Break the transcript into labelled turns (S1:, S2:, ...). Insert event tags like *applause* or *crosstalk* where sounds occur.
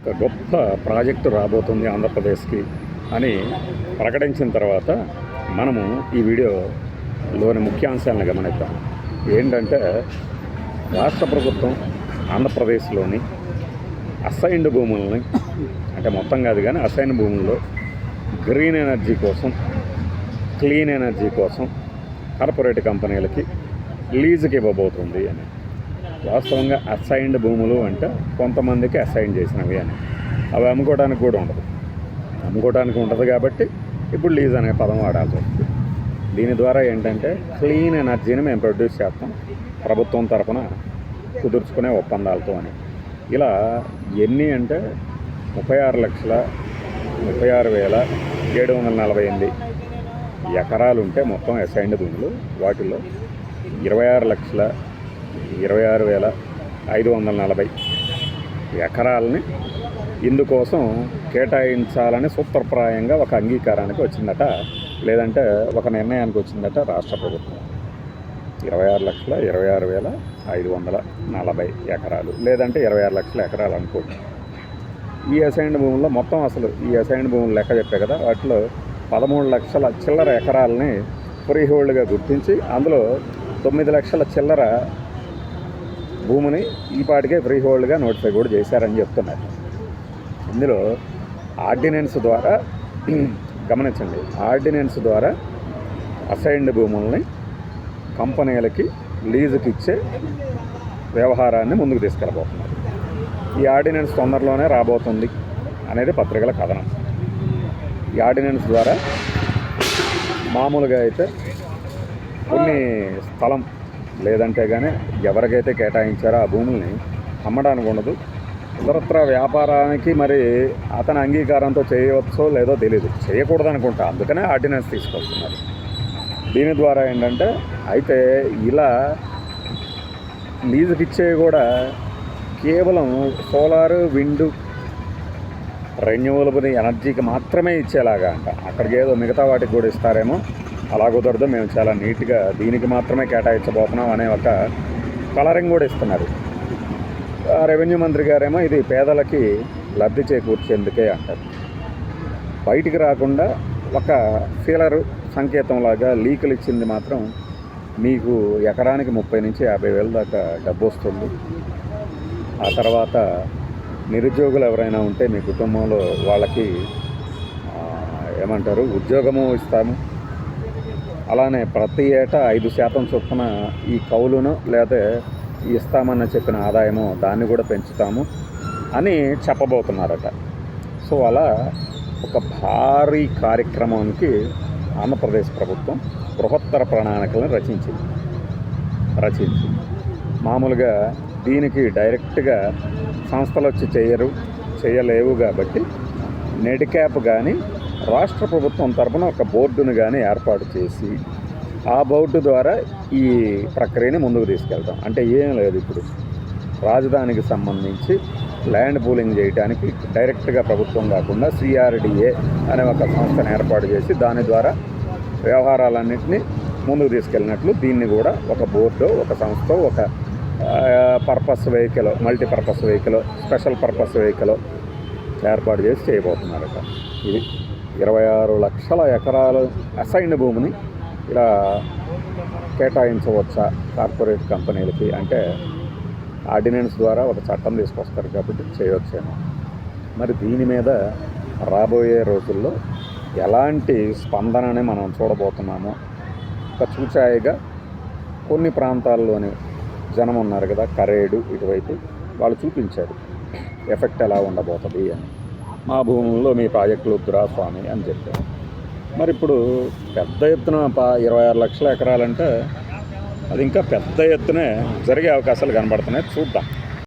S1: ఒక గొప్ప ప్రాజెక్టు రాబోతుంది ఆంధ్రప్రదేశ్కి అని ప్రకటించిన తర్వాత మనము ఈ వీడియోలోని ముఖ్యాంశాలను గమనిద్దాం. ఏంటంటే రాష్ట్ర ప్రభుత్వం ఆంధ్రప్రదేశ్లోని అసైన్డ్ భూములని అంటే మొత్తం కాదు కానీ అసైన్ భూముల్లో గ్రీన్ ఎనర్జీ కోసం క్లీన్ ఎనర్జీ కోసం కార్పొరేట్ కంపెనీలకి లీజుకి ఇవ్వబోతుంది అని. వాస్తవంగా అసైన్డ్ భూములు అంటే కొంతమందికి అసైన్ చేసినవి అని. అవి అమ్ముకోవడానికి కూడా ఉండదు. అమ్ముకోవడానికి ఉండదు కాబట్టి ఇప్పుడు లీజ్ అనే పదం వాడాల్సి వస్తుంది. దీని ద్వారా ఏంటంటే క్లీన్ ఎనర్జీని మేము ప్రొడ్యూస్ చేస్తాం. ప్రభుత్వం తరఫున కుదుర్చుకునే ఒప్పందాలతో అని. ఇలా ఎన్ని అంటే ముప్పై ఆరు లక్షల ముప్పై ఆరు వేల ఏడు వందల నలభై ఎనిమిది ఎకరాలు ఉంటే మొత్తం అసైన్డ్ భూములు వాటిలో ఇరవై ఆరు లక్షల ఇరవై ఆరు వేల ఐదు వందల నలభై ఎకరాలని ఇందుకోసం కేటాయించాలని సూత్రప్రాయంగా ఒక అంగీకారానికి వచ్చిందట లేదంటే ఒక నిర్ణయానికి వచ్చిందట రాష్ట్ర ప్రభుత్వం. ఇరవై ఆరు లక్షల ఇరవై ఆరు వేల ఐదు వందల నలభై ఎకరాలు లేదంటే ఇరవై ఆరు లక్షల ఎకరాలు అనుకోండి. ఈ అసైన్డ్ భూముల్లో మొత్తం అసలు ఈ అసైన్డ్ భూములు లెక్క చెప్పే కదా వాటిలో పదమూడు లక్షల చిల్లర ఎకరాలని ఫ్రీ హోల్డ్గా గుర్తించి అందులో తొమ్మిది లక్షల చిల్లర భూమిని ఈ పాటికే ఫ్రీ హోల్డ్గా నోటిఫై కూడా చేశారని చెప్తున్నారు. ఇందులో ఆర్డినెన్స్ ద్వారా *clears throat* గమనించండి. ఆర్డినెన్స్ ద్వారా అసైన్డ్ భూముల్ని కంపెనీలకి లీజుకి ఇచ్చే వ్యవహారాన్ని ముందుకు తీసుకెళ్ళబోతున్నారు. ఈ ఆర్డినెన్స్ తొందరలోనే రాబోతుంది అనేది పత్రికల కథనం. ఈ ఆర్డినెన్స్ ద్వారా మామూలుగా అయితే కొన్ని స్థలం లేదంటే కానీ ఎవరికైతే కేటాయించారో ఆ భూముల్ని అమ్మడానికి ఉండదు. ఇతరత్ర వ్యాపారానికి మరి అతని అంగీకారంతో చేయవచ్చో లేదో తెలియదు చేయకూడదు అనుకుంటా అందుకనే ఆర్డినెన్స్ తీసుకొస్తున్నారు. దీని ద్వారా ఏంటంటే అయితే ఇలా లీజుకి ఇచ్చేవి కూడా కేవలం సోలార్ విండ్ రెన్యూవబుల్ ఎనర్జీకి మాత్రమే ఇచ్చేలాగా అంట. అక్కడికి ఏదో మిగతా వాటికి కూడా ఇస్తారేమో. అలా కుదరదు. మేము చాలా నీట్గా దీనికి మాత్రమే కేటాయించబోతున్నాం అనే ఒక కలరింగ్ కూడా ఇస్తున్నారు. రెవెన్యూ మంత్రి గారేమో ఇది పేదలకి లబ్ధి చేకూర్చేందుకే అంటారు. బయటికి రాకుండా ఒక ఫీలర్ సంకేతంలాగా లీకులు ఇచ్చింది మాత్రం మీకు ఎకరానికి ముప్పై నుంచి యాభై వేల దాకా డబ్బు వస్తుంది. ఆ తర్వాత నిరుద్యోగులు ఎవరైనా ఉంటే మీ కుటుంబంలో వాళ్ళకి ఏమంటారు ఉద్యోగము ఇస్తాము. అలానే ప్రతి ఏటా ఐదు శాతం చొప్పున ఈ కౌలును లేదా ఇస్తామని చెప్పిన ఆదాయము దాన్ని కూడా పెంచుతాము అని చెప్పబోతున్నారట. సో అలా ఒక భారీ కార్యక్రమానికి ఆంధ్రప్రదేశ్ ప్రభుత్వం బృహత్తర ప్రణాళికలను రచించింది. రచించి మామూలుగా దీనికి డైరెక్ట్గా సంస్థలు వచ్చి చేయరు చేయలేవు కాబట్టి నెడ్ క్యాప్ కానీ రాష్ట్ర ప్రభుత్వం తరఫున ఒక బోర్డును కానీ ఏర్పాటు చేసి ఆ బోర్డు ద్వారా ఈ ప్రక్రియని ముందుకు తీసుకెళ్తాం. అంటే ఏం లేదు ఇప్పుడు. రాజధానికి సంబంధించి ల్యాండ్ పూలింగ్ చేయడానికి డైరెక్ట్గా ప్రభుత్వం కాకుండా సిఆర్డిఏ అనే ఒక సంస్థను ఏర్పాటు చేసి దాని ద్వారా వ్యవహారాలన్నింటినీ ముందుకు తీసుకెళ్ళినట్లు దీన్ని కూడా ఒక బోర్డు ఒక సంస్థ ఒక purpose vehicle multipurpose vehicle special purpose vehicle ఏర్పాటు చేసి చేయబోతున్నారట. ఇది ఇరవై ఆరు లక్షల ఎకరాలు అసైన్ భూమిని ఇలా కేటాయించవచ్చా కార్పొరేట్ కంపెనీలకి? అంటే ఆర్డినెన్స్ ద్వారా ఒక చట్టం తీసుకొస్తారు కాబట్టి చేయవచ్చేమో. మరి దీని మీద రాబోయే రోజుల్లో ఎలాంటి స్పందనని మనం చూడబోతున్నామో? ఒక చూచాయిగా కొన్ని ప్రాంతాల్లోని జనం ఉన్నారు కదా కరేడు ఇటువైపు వాళ్ళు చూపించారు. ఎఫెక్ట్ ఎలా ఉండబోతుంది అని. మా భూముల్లో మీ ప్రాజెక్టులు వద్దురా స్వామి అని చెప్పారు. మరి ఇప్పుడు పెద్ద ఎత్తున పా ఇరవై ఆరు లక్షల ఎకరాలంటే అది ఇంకా పెద్ద ఎత్తునే జరిగే అవకాశాలు కనబడుతున్నాయి. చూద్దాం.